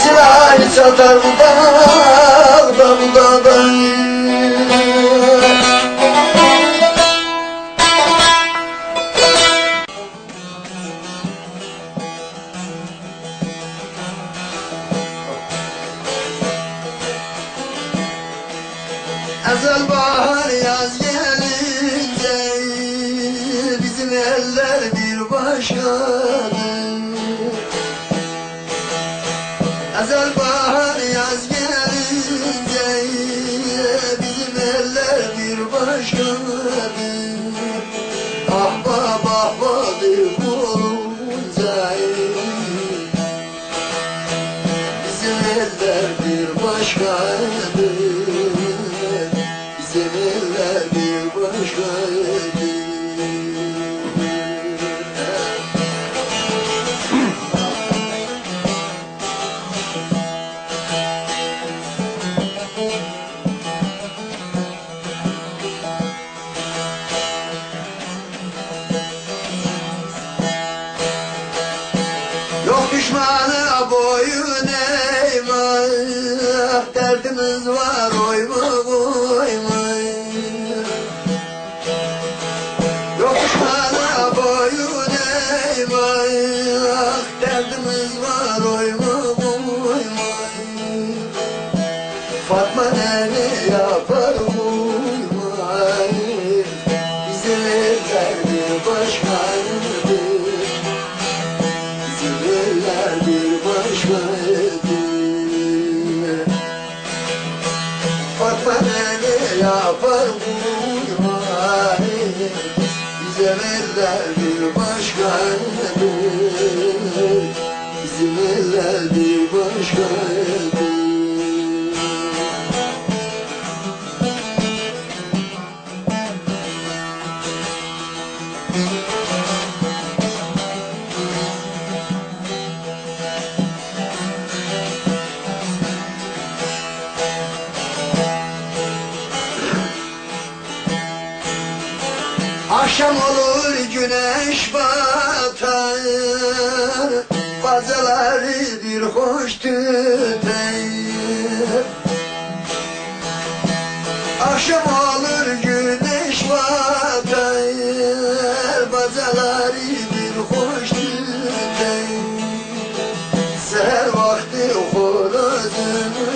İsrail satar bu dağda bu dağda Ezel bahar yaz gelince Bizim eller bir başkadır bir başkadır Ahbap ahbadır olunca Bizim eller bir başkadır Halkımız var. Yapar vurmay Bizim eller bir başkaydı Bizim eller bir başkaydı Akşam olur güneş batar Bacaları bir hoş tüter. Akşam olur güneş batar Bacaları bir hoş tüter. Seher vakti horozun